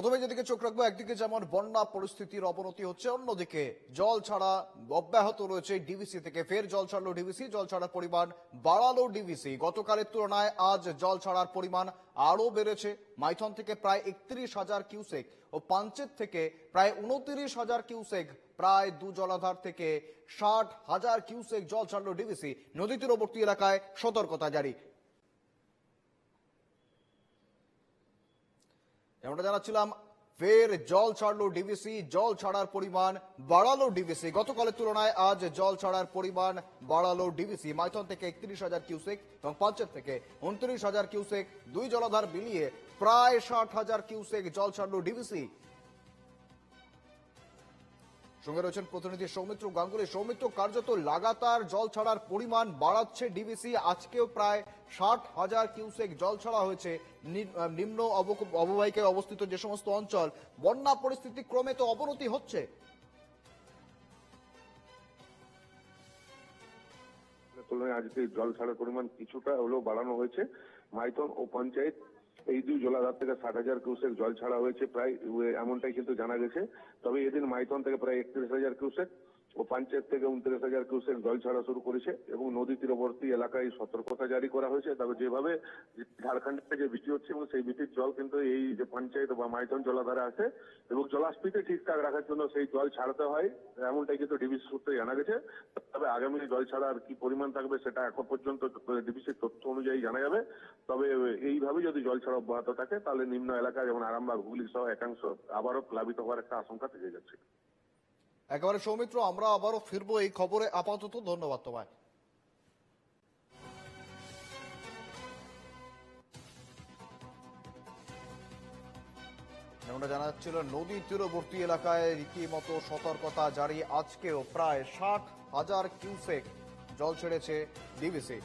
প্রথমে যেদিকে চোখ রাখব, একদিকে যেমন বন্যা পরিস্থিতির অবনতি হচ্ছে, অন্যদিকে জল ছাড়া অব্যাহত রয়েছে ডিভিসি থেকে। ফের জল ছাড়লো ডিভিসি জল ছাড়ার পরিমাণ বাড়ালো ডিভিসি গতকালের তুলনায় আজ জল ছাড়ার পরিমাণ আরও বেড়েছে। মাইথন থেকে প্রায় একত্রিশ হাজার কিউসেক ও পাঞ্চেত থেকে প্রায় উনত্রিশ হাজার কিউসেক, প্রায় দু জলাধার থেকে ষাট হাজার কিউসেক জল ছাড়লো ডিভিসি নদী তীরবর্তী এলাকায় সতর্কতা জারি। যেমনটা জানাচ্ছিলাম, ফের জল ছাড়লো ডিভিসি জল ছাড়ার পরিমাণ বাড়ালো ডিভিসি গতকালের তুলনায় আজ জল ছাড়ার পরিমাণ বাড়ালো ডিভিসি মাইথন থেকে একত্রিশ হাজার কিউসেক এবং পাঞ্চের থেকে উনত্রিশ হাজার কিউসেক। দুই জলাধার মিলিয়ে প্রায় ষাট হাজার কিউসেক জল ছাড়লো ডিভিসি সঙ্গে রয়েছেন প্রতিনিধি সৌমিত্র গাঙ্গুলি। সৌমিত্র, কার্যত লাগাতার জল ছাড়ার পরিমাণ বাড়াচ্ছে ডিবিসি। আজকেও প্রায় ষাট হাজার কিউসেক জল ছাড়া হয়েছে। নিম্ন অববাহিকায় অবস্থিত যে সমস্ত অঞ্চল, বন্যা পরিস্থিতি ক্রমে তো অবনতি হচ্ছে। তুলনায় আজকে জল ছাড়ার পরিমাণ কিছুটা হলেও বাড়ানো হয়েছে। মাইথন ও পঞ্চায়েত এই দুই জলাধার থেকে ষাট হাজার কিউসেক জল ছাড়া হয়েছে, প্রায়, এমনটাই কিন্তু জানা গেছে। তবে এদিন মাইথন থেকে প্রায় একত্রিশ হাজার কিউসেক ও পঞ্চায়েত থেকে উনত্রিশ হাজার কিউসেক জল ছাড়া শুরু করেছে এবং নদী তীরবর্তী এলাকায় সতর্কতা জারি করা হয়েছে। তবে যেভাবে ঝাড়খণ্ড থেকে বৃষ্টি হচ্ছে এবং সেই বৃষ্টির জল কিন্তু এই যে পঞ্চায়েত বা মাইথন জলাধারে আছে এবং জলাস্ফীতি ঠিকঠাক রাখার জন্য সেই জল ছাড়তে হয়, এমনটাই কিন্তু ডিবিসি সূত্রে জানা গেছে। তবে আগামী জল ছাড়ার কি পরিমাণ থাকবে সেটা এখন পর্যন্ত ডিবিসির তথ্য অনুযায়ী জানা যাবে। তবে এইভাবে যদি জল ছাড়া অব্যাহত থাকে, তাহলে নিম্ন এলাকা যেমন আরামবাগ, হুগলি সহ একাংশ আবারও প্লাবিত হওয়ার একটা আশঙ্কা থেকে যাচ্ছে। একেবারে সৌমিত্র, আমরা আবারও ফিরবো এই খবরে। আপাতত ধন্যবাদ তোমায়। যেমনটা জানা যাচ্ছিল, নদী তীরবর্তী এলাকায় রীতিমতো সতর্কতা জারি। আজকেও প্রায় ষাট হাজার কিউসেক জল ছেড়েছে ডিবিসি।